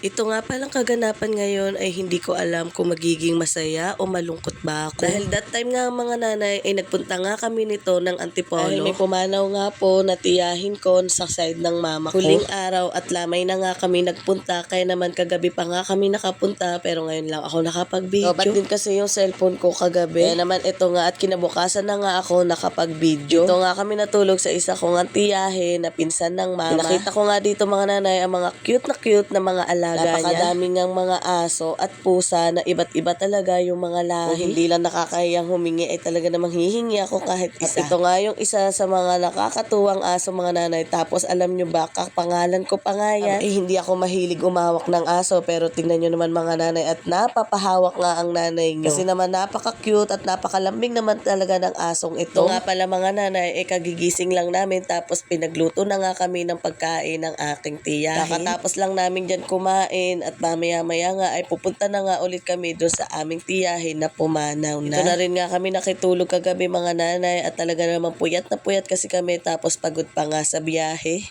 Ito nga palang kaganapan ngayon ay hindi ko alam kung magiging masaya o malungkot ba ako. Dahil that time nga mga nanay ay nagpunta nga kami nito ng Antipolo. Dahil may pumanaw nga po na tiyahin ko sa side ng mama ko. Huling araw at lamay na nga kami nagpunta kaya naman kagabi pa nga kami nakapunta pero ngayon lang ako nakapag-video. Ba't din kasi yung cellphone ko kagabi. Kaya naman ito nga at kinabukasan na nga ako nakapag-video. Ito nga kami natulog sa isa kong tiyahin na pinsan ng mama. Nakita ko nga dito mga nanay ang mga cute na cute na mga alaga niya. Napakadami ngang mga aso at pusa na iba't iba talaga yung mga lahi. Kung hindi lang nakakahiyang humingi ay talaga namang hihingi ako kahit isa. At ito nga yung isa sa mga nakakatuwang aso mga nanay. Tapos alam nyo ba, kapangalan ko pa nga yan. Eh hindi ako mahilig umawak ng aso pero tingnan nyo naman mga nanay at napapahawak nga ang nanay nyo. Kasi naman napaka-cute at napakalambing naman talaga ng asong ito. Ito nga pala mga nanay, eh kagigising lang namin tapos pinagluto na nga kami ng pagkain ng aking tiyahin. Kakatapos lang namin dyan kumain at mamaya-maya nga ay pupunta na nga ulit kami doon sa aming tiyahin na pumanaw na. Ito na rin nga kami nakitulog kagabi mga nanay at talaga naman puyat na puyat kasi kami tapos pagod pa nga sa biyahe.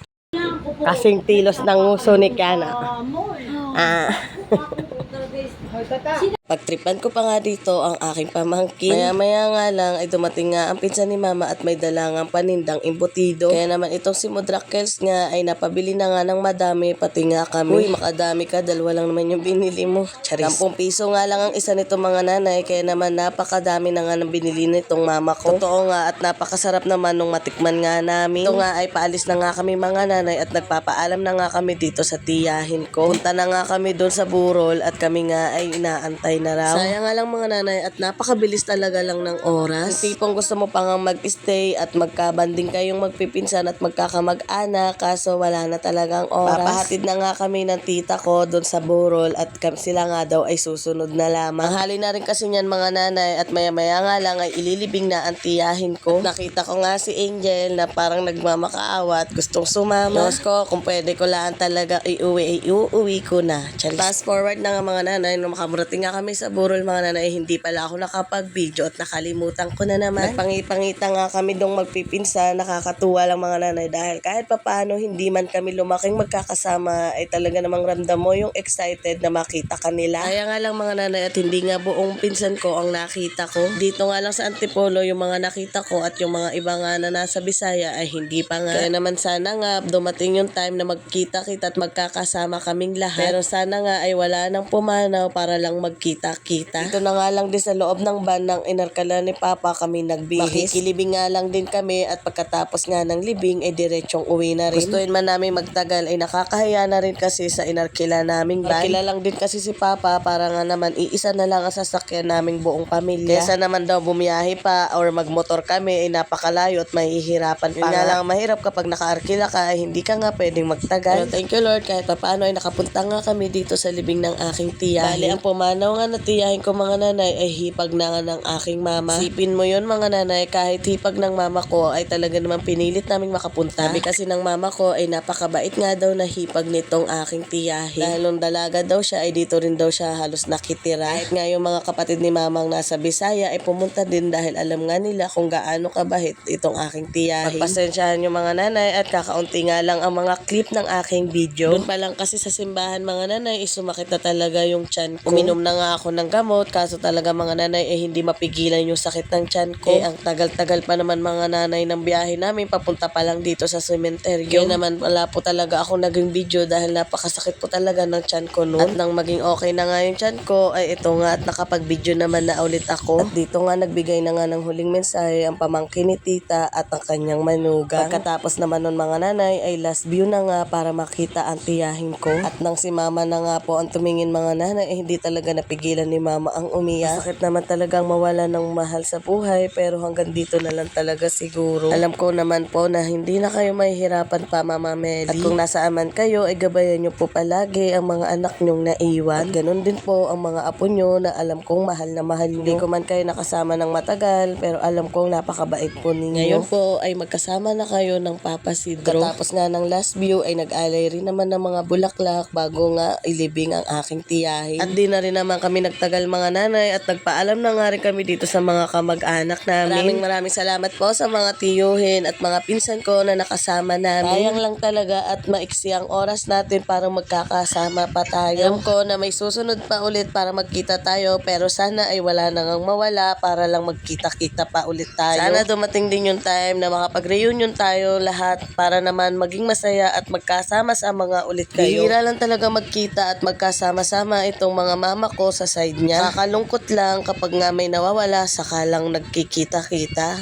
Kasing tilos ng uso ni Kiana. Ah. Pagtripan ko pa nga dito ang aking pamangkin. Maya-maya nga lang ay dumating nga ang pinsan ni mama at may dalangang panindang imbutido. Kaya naman itong si Mudrakels nga ay napabili na nga ng madami pati nga kami. Uy, makadami ka, dalawa lang naman yung binili mo. Charis. 10 piso nga lang ang isa nito mga nanay kaya naman napakadami na nga ng binili nitong mama ko. Totoo nga at napakasarap naman nung matikman nga namin. Ito nga ay paalis na nga kami mga nanay at nagpapaalam na nga kami dito sa tiyahin ko. Punta na nga kami doon sa burol at kami nga ay inaantay na raw. Sayang nga lang mga nanay at napakabilis talaga lang ng oras. Yung tipong gusto mo pa nga mag-stay at magkabanding kayong magpipinsan at magkakamag-anak kaso wala na talagang oras. Papahatid na nga kami ng tita ko doon sa burol at sila nga daw ay susunod na lamang. Hali na rin kasi niyan mga nanay at maya-maya nga lang ay ililibing na ang tiyahin ko. Nakita ko nga si Angel na parang nagmamakaawa at gustong sumama. Diyos ko, kung pwede ko lang talaga iuwi, iuwi ko na. Charis. Fast forward na nga mga nanay, nung makaburating nga kami sa burol mga nanay, hindi pala ako nakapag-video at nakalimutan ko na naman. Nagpangipangita nga kami dong magpipinsa, nakakatuwa lang mga nanay dahil kahit papano hindi man kami lumaking magkakasama ay talaga namang ramdam mo yung excited na makita kanila. Kaya nga lang mga nanay at hindi nga buong pinsan ko ang nakita ko. Dito nga lang sa Antipolo yung mga nakita ko at yung mga iba nga na nasa Bisaya ay hindi pa nga. Kaya naman sana nga dumating yung time na magkita-kita at magkakasama kaming lahat. Pero sana nga ay wala nang pumanaw para lang magkita-kita. Ito na nga lang din sa loob ng van ng inarkala ni Papa kami nagbihis. Makikilibing nga lang din kami at pagkatapos nga ng libing ay diretsong uwi na rin. Gustuin man namin magtagal ay nakakahiya na rin kasi sa inarkila naming van. Arkila lang din kasi si Papa para nga naman iisa na lang ang sasakyan naming buong pamilya. Kesa naman daw bumiyahe pa or magmotor kami ay napakalayo at mahihirapan pa. Yun nga lang ang mahirap kapag nakaarkila ka ay hindi ka nga pwedeng magtagal. Pero thank you Lord kahit paano ay nakapunta nga kami dito sa libing ng aking tiyahin. Bali ang pumanaw nga na tiyahin ko mga nanay ay hipag na nga ng aking mama. Sipin mo yun mga nanay kahit hipag ng mama ko ay talaga naman pinilit naming makapunta. Sabi kasi ng mama ko ay napakabait nga daw na hipag nitong aking tiyahin. Dahil nung dalaga daw siya ay dito rin daw siya halos nakitira. Kahit nga yung mga kapatid ni mamang nasa Bisaya ay pumunta din dahil alam nga nila kung gaano kabait itong aking tiyahin. Pagpasensyahan yung mga nanay at kakaunti nga lang ang mga clip ng aking video. Doon pa lang kasi sa simbahan mga nanay is sumakit na talaga yung chan ko. Uminom na nga ako ng gamot kaso talaga mga nanay eh hindi mapigilan yung sakit ng chan ko. Eh ang tagal-tagal pa naman mga nanay ng biyahe namin papunta pa lang dito sa sementeryo. Kaya naman wala po talaga ako naging video dahil napakasakit po talaga ng chan ko noon. At nang maging okay na nga yung chan ko ay ito nga at nakapag-video naman na ulit ako. At dito nga nagbigay na nga ng huling mensahe ang pamangkin ni tita at ang kanyang manugang. Pagkatapos naman nun mga nanay ay last view na nga para makita ang tiyahin ko. At nang si mama na nga po ang tumingin mga nanay ay hindi talaga napigilan ni mama ang umiyak. Sakit naman talagang mawala ng mahal sa buhay pero hanggang dito na lang talaga siguro. Alam ko naman po na hindi na kayo mahihirapan pa mama Meli. At kung nasaan man kayo ay gabayan nyo po palagi ang mga anak nyong naiwan. At ganun din po ang mga apo nyo na alam kong mahal na mahal nyo. Hindi ko man kayo nakasama ng matagal pero alam kong napakabait po ninyo. Ngayon po ay magkasama na kayo ng Papa Sidro. Tapos nga ng last view ay nag-alay rin naman ng mga bulaklak bago nga ilibing ang aking tiyahin. At di na rin naman kami kami nagtagal mga nanay at nagpaalam na nga rin kami dito sa mga kamag-anak namin. Maraming maraming salamat po sa mga tiyuhin at mga pinsan ko na nakasama namin. Sayang lang talaga at maiksi ang oras natin para magkakasama pa tayo. Alam ko na may susunod pa ulit para magkita tayo pero sana ay wala na ngang mawala para lang magkita-kita pa ulit tayo. Sana dumating din yung time na makapag-reunion tayo lahat para naman maging masaya at magkasama sa mga ulit kayo. Bihira lang talaga magkita at magkasama-sama itong mga mama ko sa side niya. Kakalungkot lang kapag nga may nawawala saka lang nagkikita-kita.